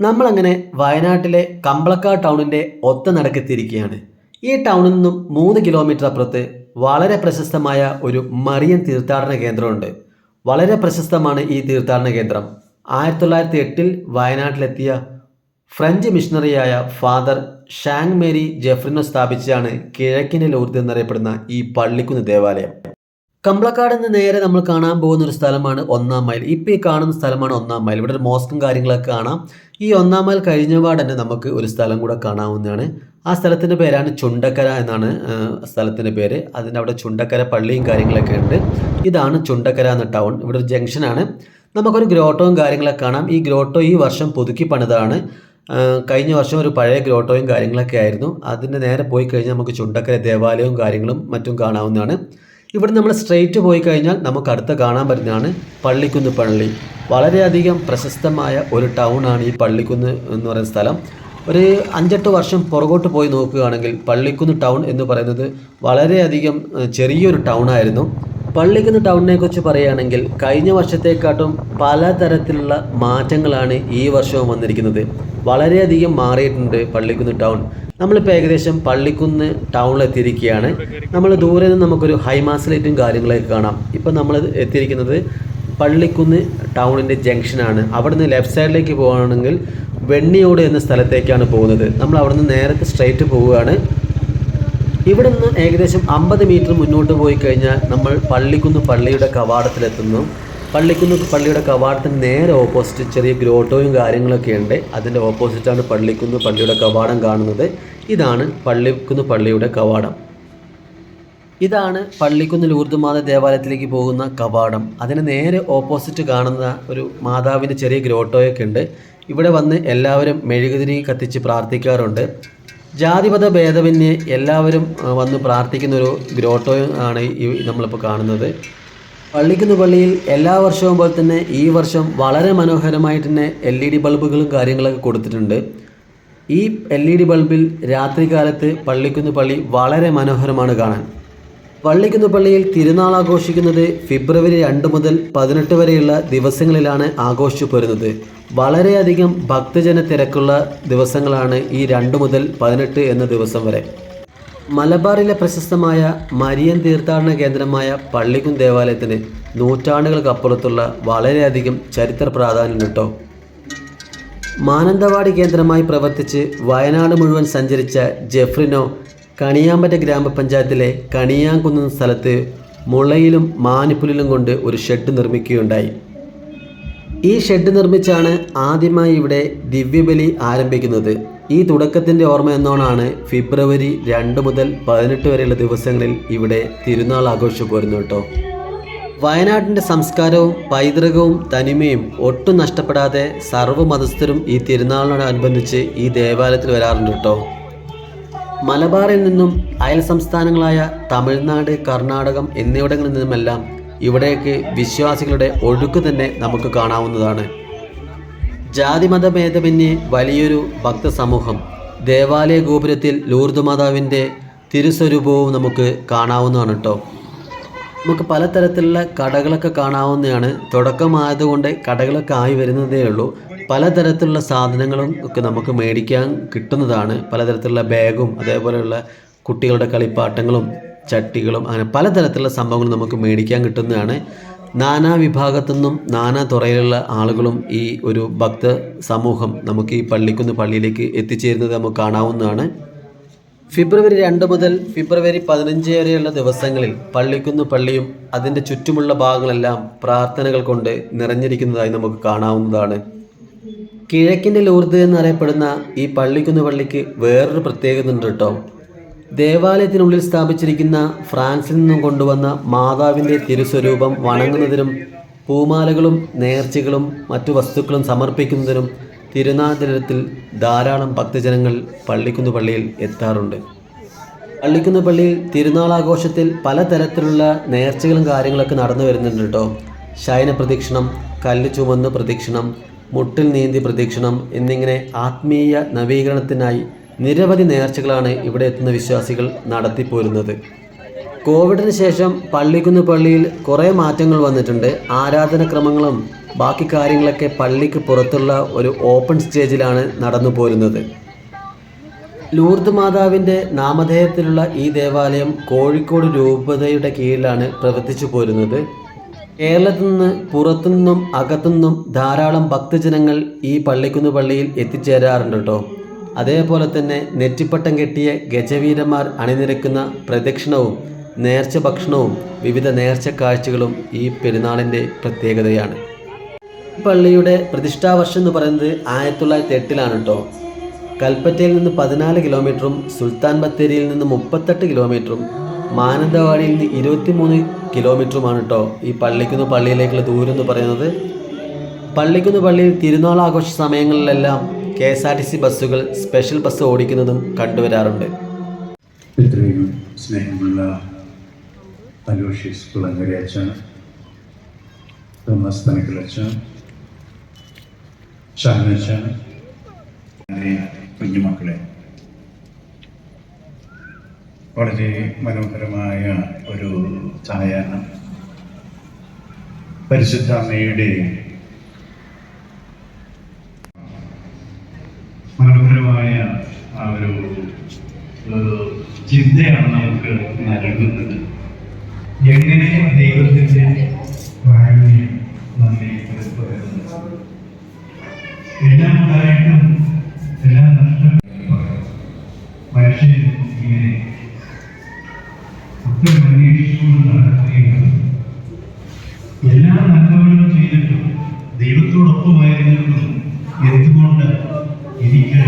നമ്മളങ്ങനെ വയനാട്ടിലെ കമ്പളക്കാട് ടൗണിന്റെ ഒത്ത നടക്കെത്തിയിരിക്കുകയാണ്. ഈ ടൗണിൽ നിന്നും മൂന്ന് കിലോമീറ്റർ അപ്പുറത്ത് വളരെ പ്രശസ്തമായ ഒരു മറിയൻ തീർത്ഥാടന കേന്ദ്രമുണ്ട്. വളരെ പ്രശസ്തമാണ് ഈ തീർത്ഥാടന കേന്ദ്രം. ആയിരത്തി തൊള്ളായിരത്തി എട്ടിൽ വയനാട്ടിലെത്തിയ ഫ്രഞ്ച് മിഷണറിയായ ഫാദർ ഷാങ് മേരി ജെഫ്രിനോ സ്ഥാപിച്ചതാണ് കിഴക്കിന്റെ ലൂർദ് എന്നറിയപ്പെടുന്ന ഈ പള്ളിക്കുന്ന് ദേവാലയം. കമ്പളക്കാട് നിന്ന് നേരെ നമ്മൾ കാണാൻ പോകുന്ന ഒരു സ്ഥലമാണ് ഒന്നാം മൈൽ. ഇപ്പോൾ ഈ കാണുന്ന സ്ഥലമാണ് ഒന്നാം മൈൽ. ഇവിടെ ഒരു മോസ്കും കാര്യങ്ങളൊക്കെ കാണാം. ഈ ഒന്നാം മൈൽ കഴിഞ്ഞപാട് തന്നെ നമുക്ക് ഒരു സ്ഥലം കൂടെ കാണാവുന്നതാണ്. ആ സ്ഥലത്തിന്റെ പേരാണ് ചുണ്ടക്കര എന്നാണ് സ്ഥലത്തിന്റെ പേര്. അതിന്റെ അവിടെ ചുണ്ടക്കര പള്ളിയും കാര്യങ്ങളൊക്കെ ഉണ്ട്. ഇതാണ് ചുണ്ടക്കര എന്ന ടൗൺ. ഇവിടെ ഒരു ജംഗ്ഷനാണ്. നമുക്കൊരു ഗ്രോട്ടോയും കാര്യങ്ങളൊക്കെ കാണാം. ഈ ഗ്രോട്ടോ ഈ വർഷം പുതുക്കി പണിതാണ്. കഴിഞ്ഞ വർഷം ഒരു പഴയ ഗ്രോട്ടോയും കാര്യങ്ങളൊക്കെ ആയിരുന്നു. അതിന്റെ നേരെ പോയി കഴിഞ്ഞാൽ നമുക്ക് ചുണ്ടക്കര ദേവാലയവും കാര്യങ്ങളും മറ്റും കാണാവുന്നതാണ്. ഇവിടെ നമ്മൾ സ്ട്രെയിറ്റ് പോയി കഴിഞ്ഞാൽ നമുക്ക് അടുത്ത് കാണാൻ പറ്റുന്നതാണ് പള്ളിക്കുന്ന് പള്ളി. വളരെയധികം പ്രശസ്തമായ ഒരു ടൗൺ ആണ് ഈ പള്ളിക്കുന്ന് എന്ന് പറയുന്ന സ്ഥലം. ഒരു അഞ്ചെട്ട് വർഷം പുറകോട്ട് പോയി നോക്കുകയാണെങ്കിൽ പള്ളിക്കുന്ന് ടൗൺ എന്ന് പറയുന്നത് വളരെയധികം ചെറിയൊരു ടൗൺ ആയിരുന്നു. പള്ളിക്കുന്ന് ടൗണിനെ കുറിച്ച് പറയുകയാണെങ്കിൽ കഴിഞ്ഞ വർഷത്തെക്കാട്ടും പലതരത്തിലുള്ള മാറ്റങ്ങളാണ് ഈ വർഷവും വന്നിരിക്കുന്നത്. വളരെയധികം മാറിയിട്ടുണ്ട് പള്ളിക്കുന്ന് ടൗൺ നമ്മളിപ്പോൾ ഏകദേശം പള്ളിക്കുന്ന് ടൗണിലെത്തിയിരിക്കുകയാണ് നമ്മൾ ദൂരെ നിന്ന് നമുക്കൊരു ഹൈമാസ് ലൈറ്റും കാര്യങ്ങളൊക്കെ കാണാം. ഇപ്പം നമ്മൾ എത്തിയിരിക്കുന്നത് പള്ളിക്കുന്ന് ടൗണിന്റെ ജംഗ്ഷനാണ് അവിടുന്ന് ലെഫ്റ്റ് സൈഡിലേക്ക് പോകുകയാണെങ്കിൽ വെണ്ണിയോട് എന്ന സ്ഥലത്തേക്കാണ് പോകുന്നത്. നമ്മൾ അവിടുന്ന് നേരത്തെ സ്ട്രൈറ്റ് പോവുകയാണ്. ഇവിടെ നിന്ന് ഏകദേശം അമ്പത് മീറ്റർ മുന്നോട്ട് പോയി കഴിഞ്ഞാൽ നമ്മൾ പള്ളിക്കുന്ന് പള്ളിയുടെ കവാടത്തിലെത്തുന്നു. പള്ളിക്കുന്ന് പള്ളിയുടെ കവാടത്തിന് നേരെ ഓപ്പോസിറ്റ് ചെറിയ ഗ്രോട്ടോയും കാര്യങ്ങളൊക്കെ ഉണ്ട്. അതിന്റെ ഓപ്പോസിറ്റാണ് പള്ളിക്കുന്ന് പള്ളിയുടെ കവാടം കാണുന്നത്. ഇതാണ് പള്ളിക്കുന്ന് പള്ളിയുടെ കവാടം. ഇതാണ് പള്ളിക്കുന്ന് ലൂർദുമാത ദേവാലയത്തിലേക്ക് പോകുന്ന കവാടം. അതിന് നേരെ ഓപ്പോസിറ്റ് കാണുന്ന ഒരു മാതാവിന്റെ ചെറിയ ഗ്രോട്ടോയൊക്കെ ഉണ്ട്. ഇവിടെ വന്ന് എല്ലാവരും മെഴുകുതിരി കത്തിച്ച് പ്രാർത്ഥിക്കാറുണ്ട്. ജാതിമത ഭേദമന്യേ എല്ലാവരും വന്ന് പ്രാർത്ഥിക്കുന്ന ഒരു ഗ്രോട്ടോ ആണ് ഈ നമ്മളിപ്പോൾ കാണുന്നത്. പള്ളിക്കുന്ന് പള്ളിയിൽ എല്ലാ വർഷവും പോലെ തന്നെ ഈ വർഷം വളരെ മനോഹരമായിട്ട് തന്നെ എൽ ഇ ഡി ബൾബുകളും കാര്യങ്ങളൊക്കെ കൊടുത്തിട്ടുണ്ട്. ഈ എൽ ഇ ഡി ബൾബിൽ രാത്രികാലത്ത് പള്ളിക്കുന്ന് പള്ളി വളരെ മനോഹരമാണ് കാണാൻ. പള്ളിക്കുന്ന് പള്ളിയിൽ തിരുനാൾ ആഘോഷിക്കുന്നത് ഫെബ്രുവരി രണ്ട് മുതൽ പതിനെട്ട് വരെയുള്ള ദിവസങ്ങളിലാണ് ആഘോഷിച്ചു പോരുന്നത്. വളരെയധികം ഭക്തജന തിരക്കുള്ള ദിവസങ്ങളാണ് ഈ രണ്ട് മുതൽ പതിനെട്ട് എന്ന ദിവസം വരെ. മലബാറിലെ പ്രശസ്തമായ മരിയൻ തീർത്ഥാടന കേന്ദ്രമായ പള്ളിക്കുന്ന് ദേവാലയത്തിന് നൂറ്റാണ്ടുകൾക്കപ്പുറത്തുള്ള വളരെയധികം ചരിത്ര പ്രാധാന്യം കിട്ടോ മാനന്തവാടി കേന്ദ്രമായി പ്രവർത്തിച്ച് വയനാട് മുഴുവൻ സഞ്ചരിച്ച ജെഫ്രിനോ കണിയാമ്പറ്റ ഗ്രാമപഞ്ചായത്തിലെ കണിയാങ്കുന്ന സ്ഥലത്ത് മുളയിലും മാനിപ്പുലിലും കൊണ്ട് ഒരു ഷെഡ് നിർമ്മിക്കുകയുണ്ടായി. ഈ ഷെഡ് നിർമ്മിച്ചാണ് ആദ്യമായി ഇവിടെ ദിവ്യബലി ആരംഭിക്കുന്നത്. ഈ തുടക്കത്തിന്റെ ഓർമ്മ എന്നോണാണ് ഫെബ്രുവരി രണ്ട് മുതൽ പതിനെട്ട് വരെയുള്ള ദിവസങ്ങളിൽ ഇവിടെ തിരുനാൾ ആഘോഷിച്ചു പോരുന്നു കേട്ടോ. വയനാട്ടിന്റെ സംസ്കാരവും പൈതൃകവും തനിമയും ഒട്ടും നഷ്ടപ്പെടാതെ സർവമതസ്ഥരും ഈ തിരുനാളിനോടനുബന്ധിച്ച് ഈ ദേവാലയത്തിൽ വരാറുണ്ട് കേട്ടോ. മലബാറിൽ നിന്നും അയൽ സംസ്ഥാനങ്ങളായ തമിഴ്നാട് കർണാടകം എന്നിവിടങ്ങളിൽ നിന്നുമെല്ലാം ഇവിടേക്ക് വിശ്വാസികളുടെ ഒഴുക്ക് തന്നെ നമുക്ക് കാണാവുന്നതാണ്. ജാതിമത ഭേദമന്യേ വലിയൊരു ഭക്തസമൂഹം. ദേവാലയ ഗോപുരത്തിൽ ലൂർദ് മാതാവിന്റെ തിരുസ്വരൂപവും നമുക്ക് കാണാവുന്നതാണ് കേട്ടോ. നമുക്ക് പലതരത്തിലുള്ള കടകളൊക്കെ കാണാവുന്നതാണ്. തുടക്കമായതുകൊണ്ട് കടകളൊക്കെ ആയി വരുന്നതേ ഉള്ളൂ. പലതരത്തിലുള്ള സാധനങ്ങളും ഒക്കെ നമുക്ക് മേടിക്കാൻ കിട്ടുന്നതാണ്. പലതരത്തിലുള്ള ബാഗും അതേപോലെയുള്ള കുട്ടികളുടെ കളിപ്പാട്ടങ്ങളും ചട്ടികളും അങ്ങനെ പലതരത്തിലുള്ള സംഭവങ്ങളും നമുക്ക് മേടിക്കാൻ കിട്ടുന്നതാണ്. നാനാ വിഭാഗത്തു നിന്നും നാനാ തുറയിലുള്ള ആളുകളും ഈ ഒരു ഭക്ത സമൂഹം നമുക്ക് ഈ പള്ളിക്കുന്ന് പള്ളിയിലേക്ക് എത്തിച്ചേരുന്നത് നമുക്ക് കാണാവുന്നതാണ്. ഫെബ്രുവരി രണ്ട് മുതൽ ഫെബ്രുവരി പതിനഞ്ച് വരെയുള്ള ദിവസങ്ങളിൽ പള്ളിക്കുന്ന് പള്ളിയും അതിന്റെ ചുറ്റുമുള്ള ഭാഗങ്ങളെല്ലാം പ്രാർത്ഥനകൾ കൊണ്ട് നിറഞ്ഞിരിക്കുന്നതായി നമുക്ക് കാണാവുന്നതാണ്. കിഴക്കിന്റെ ലൂർദ് എന്നറിയപ്പെടുന്ന ഈ പള്ളിക്കുന്ന് പള്ളിക്ക് വേറൊരു പ്രത്യേകത ഉണ്ട് കേട്ടോ. ദേവാലയത്തിനുള്ളിൽ സ്ഥാപിച്ചിരിക്കുന്ന ഫ്രാൻസിൽ നിന്നും കൊണ്ടുവന്ന മാതാവിന്റെ തിരുസ്വരൂപം വണങ്ങുന്നതിനും പൂമാലകളും നേർച്ചകളും മറ്റു വസ്തുക്കളും സമർപ്പിക്കുന്നതിനും തിരുനാതിരത്തിൽ ധാരാളം ഭക്തജനങ്ങൾ പള്ളിക്കുന്ന് പള്ളിയിൽ എത്താറുണ്ട്. പള്ളിക്കുന്ന് പള്ളിയിൽ തിരുനാൾ ആഘോഷത്തിൽ പലതരത്തിലുള്ള നേർച്ചകളും കാര്യങ്ങളൊക്കെ നടന്നു വരുന്നുണ്ട് കേട്ടോ. ശയന പ്രദക്ഷിണം കല്ല് ചുമന്ന് പ്രദക്ഷിണം മുട്ടിൽ നീന്തി പ്രദക്ഷിണം എന്നിങ്ങനെ ആത്മീയ നവീകരണത്തിനായി നിരവധി നേർച്ചകളാണ് ഇവിടെ എത്തുന്ന വിശ്വാസികൾ നടത്തിപ്പോരുന്നത്. കോവിഡിന് ശേഷം പള്ളിക്കുന്ന് പള്ളിയിൽ കുറേ മാറ്റങ്ങൾ വന്നിട്ടുണ്ട്. ആരാധനക്രമങ്ങളും ബാക്കി കാര്യങ്ങളൊക്കെ പള്ളിക്ക് പുറത്തുള്ള ഒരു ഓപ്പൺ സ്റ്റേജിലാണ് നടന്നു പോരുന്നത്. ലൂർദ് മാതാവിന്റെ നാമധേയത്തിലുള്ള ഈ ദേവാലയം കോഴിക്കോട് രൂപതയുടെ കീഴിലാണ് പ്രവർത്തിച്ചു പോരുന്നത്. കേരളത്തിൽ നിന്ന് പുറത്തുനിന്നും അകത്തുനിന്നും ധാരാളം ഭക്തജനങ്ങൾ ഈ പള്ളിക്കുന്ന് പള്ളിയിൽ എത്തിച്ചേരാറുണ്ട് കേട്ടോ. അതേപോലെ തന്നെ നെറ്റിപ്പട്ടം കെട്ടിയ ഗജവീരന്മാർ അണിനിരക്കുന്ന പ്രദക്ഷിണവും നേർച്ച ഭക്ഷണവും വിവിധ നേർച്ച കാഴ്ചകളും ഈ പെരുന്നാളിന്റെ പ്രത്യേകതയാണ്. പള്ളിയുടെ പ്രതിഷ്ഠാവർഷം എന്ന് പറയുന്നത് ആയിരത്തി തൊള്ളായിരത്തി എട്ടിലാണ് കേട്ടോ. കൽപ്പറ്റയിൽ നിന്ന് പതിനാല് കിലോമീറ്ററും സുൽത്താൻ ബത്തേരിയിൽ നിന്ന് മുപ്പത്തെട്ട് കിലോമീറ്ററും മാനന്തവാടിയിൽ നിന്ന് ഇരുപത്തിമൂന്ന് കിലോമീറ്ററുമാണ് കേട്ടോ ഈ പള്ളിക്കുന്ന് പള്ളിയിലേക്കുള്ള ദൂരം എന്ന് പറയുന്നത്. പള്ളിക്കുന്ന് പള്ളിയിൽ തിരുനാൾ ആഘോഷ സമയങ്ങളിലെല്ലാം K S R T C ബസ്സുകൾ സ്പെഷ്യൽ ബസ് ഓടിക്കുന്നതും കണ്ടുവരാറുണ്ട്. സ്നേഹമുള്ള കുഞ്ഞുമക്കളെ. വളരെ മനോഹരമായ ഒരു ഛായാനം. പരിശുദ്ധ അമ്മയുടെ മനോഹരമായ ആ ഒരു ചിന്തയാണ് നമുക്ക് നൽകുന്നത്. എങ്ങനെ ദൈവത്തിന്റെ എല്ലാം ഉണ്ടായിട്ടും എല്ലാം നഷ്ടം മനുഷ്യൻ നന്മകളും ചെയ്തിട്ടും ദൈവത്തോടൊപ്പമായിരുന്നിട്ടും എന്തുകൊണ്ട് എനിക്ക്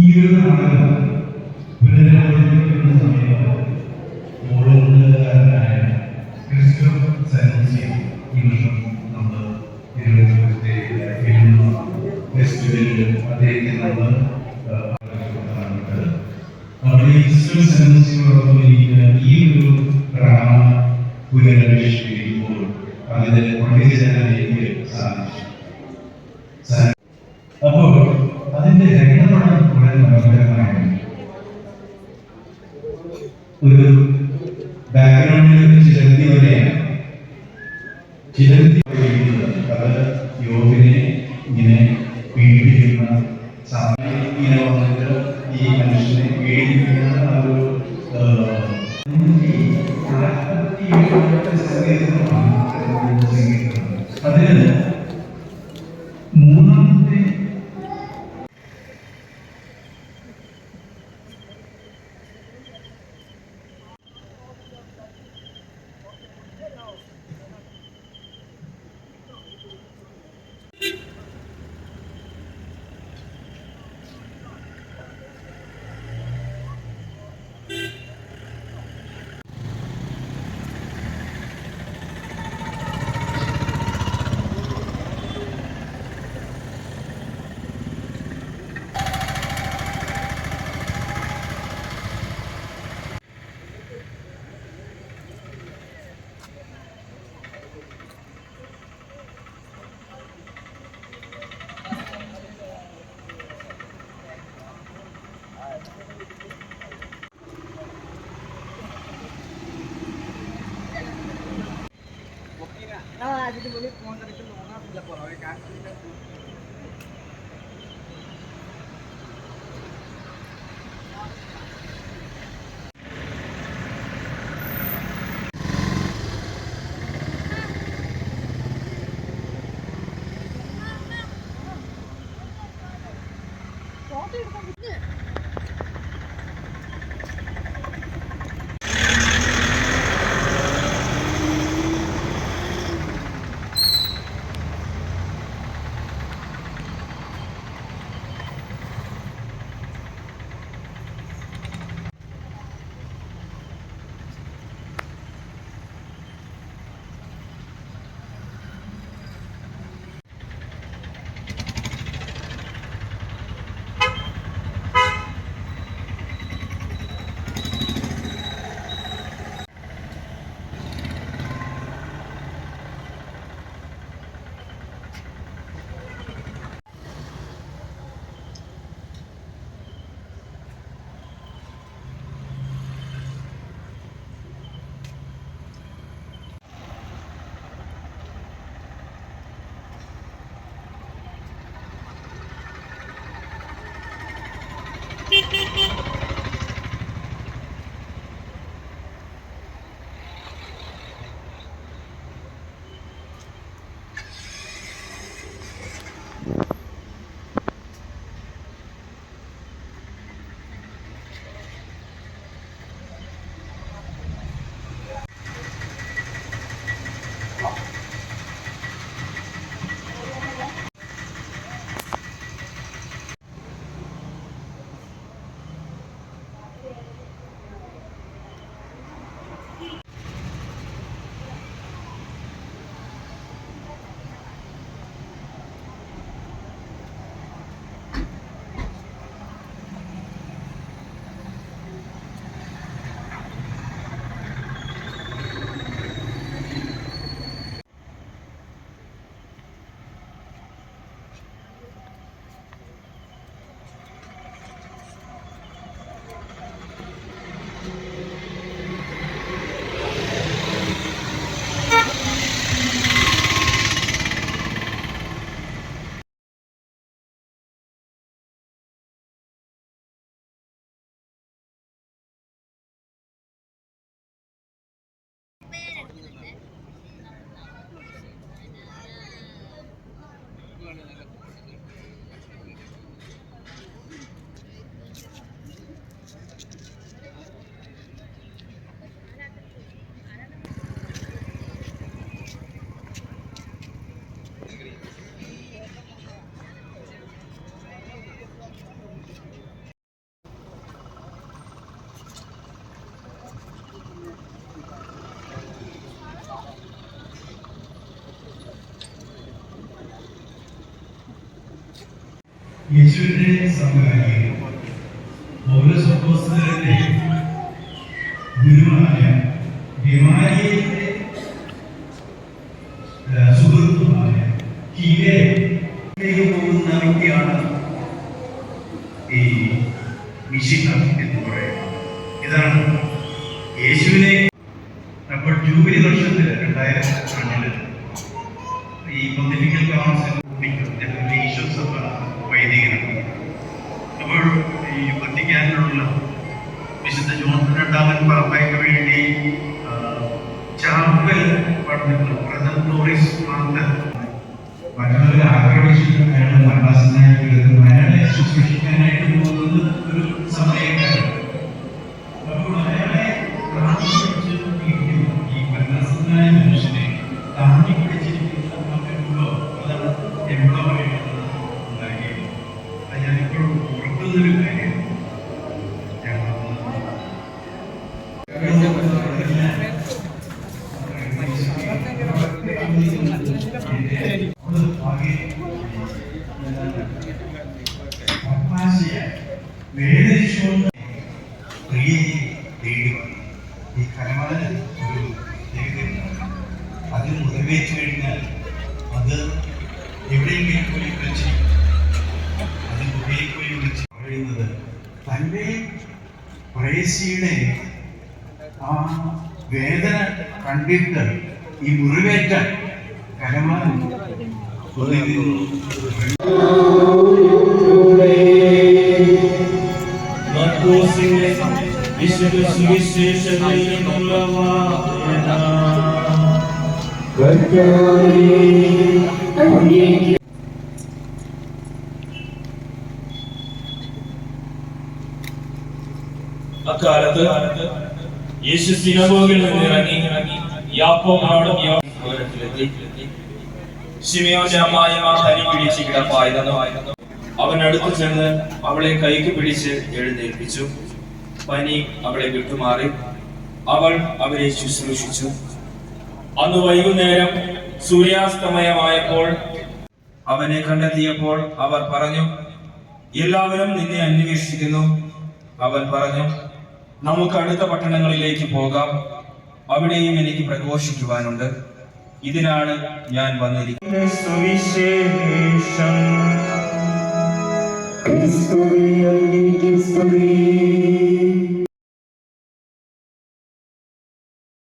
ഈ ഒരു നാടകം പുനരവതരിപ്പിക്കുന്ന സമയത്ത് മോളുകാരനായ ക്രിസ്റ്റോഫ് സയൻസി ഈ വർഷം നമ്മൾ തിരുവനന്തപുരത്തെ ഫിലിം ഫെസ്റ്റിവലിൽ അദ്ദേഹത്തെ നമ്മൾ നമ്മുടെ ഈ ക്രിസ്റ്റോഫ് സയൻസിയോടൊപ്പം ഇരിക്കുന്ന ഈ ഒരു ഡ്രാമ പുനരാവിഷ്കരിക്കുമ്പോൾ അതിന് സാധിച്ചു. ഒരു ബാക്ക്ഗ്രൗണ്ടിൽ ഒരു ചിലന്തി വരെയാണ് ചിലന്തി അത് യോഗിനെ ഇങ്ങനെ പീഡിപ്പിക്കുന്ന സമയം ഇങ്ങനെ വന്നിട്ട് ഈ മനുഷ്യനെ പീഡിപ്പിക്കുന്ന ഒരു അതിന് മൂന്നാമത്തെ তোমাদের একটু ওনার পূজা করা হয় യേശുവിന്റെ സമകാലികൻ പൗലോസ് വിശുദ്ധ ജോൺ രണ്ടാമൻ പറമ്പയ്ക്ക് വേണ്ടി ചാപ്പൽ പണിതിട്ടുള്ള പ്രഥമോറിസ് മാന്തർ മറ്റുള്ളവരെ ആക്രമിച്ചിട്ട് അയാൾ മരണാസനായിട്ട് മരണ അയാളെ എവിടെയെങ്കിലും പോയി വിളിച്ചിരിക്കും അത് ഗുഹയിൽ പോയി വിളിച്ച് പറയുന്നത് തന്റെ പ്രേസിയുടെ ആ വേദന കണ്ടിട്ട് ഈ മുറിവേറ്റ കലമാനം അക്കാലത്ത് യേശു സിനഗോഗിൽ നിന്ന് ഇറങ്ങി കിടപ്പായിരുന്നു. അവൻ അടുത്ത് ചെന്ന് അവളെ കൈക്ക് പിടിച്ച് എഴുന്നേൽപ്പിച്ചു. പനി അവളെ വിട്ടുമാറി. അവൾ അവരെ ശുശ്രൂഷിച്ചു. അന്ന് വൈകുന്നേരം സൂര്യാസ്തമയമായപ്പോൾ അവനെ കണ്ടെത്തിയപ്പോൾ അവർ പറഞ്ഞു എല്ലാവരും നിന്നെ അന്വേഷിക്കുന്നു. അവൻ പറഞ്ഞു നമുക്ക് അടുത്ത പട്ടണങ്ങളിലേക്ക് പോകാം. അവിടെയും എനിക്ക് പ്രഘോഷിക്കുവാനുണ്ട്. ഇതിനാണ് ഞാൻ വന്നിരിക്കുന്നത്. സുവിശേഷം.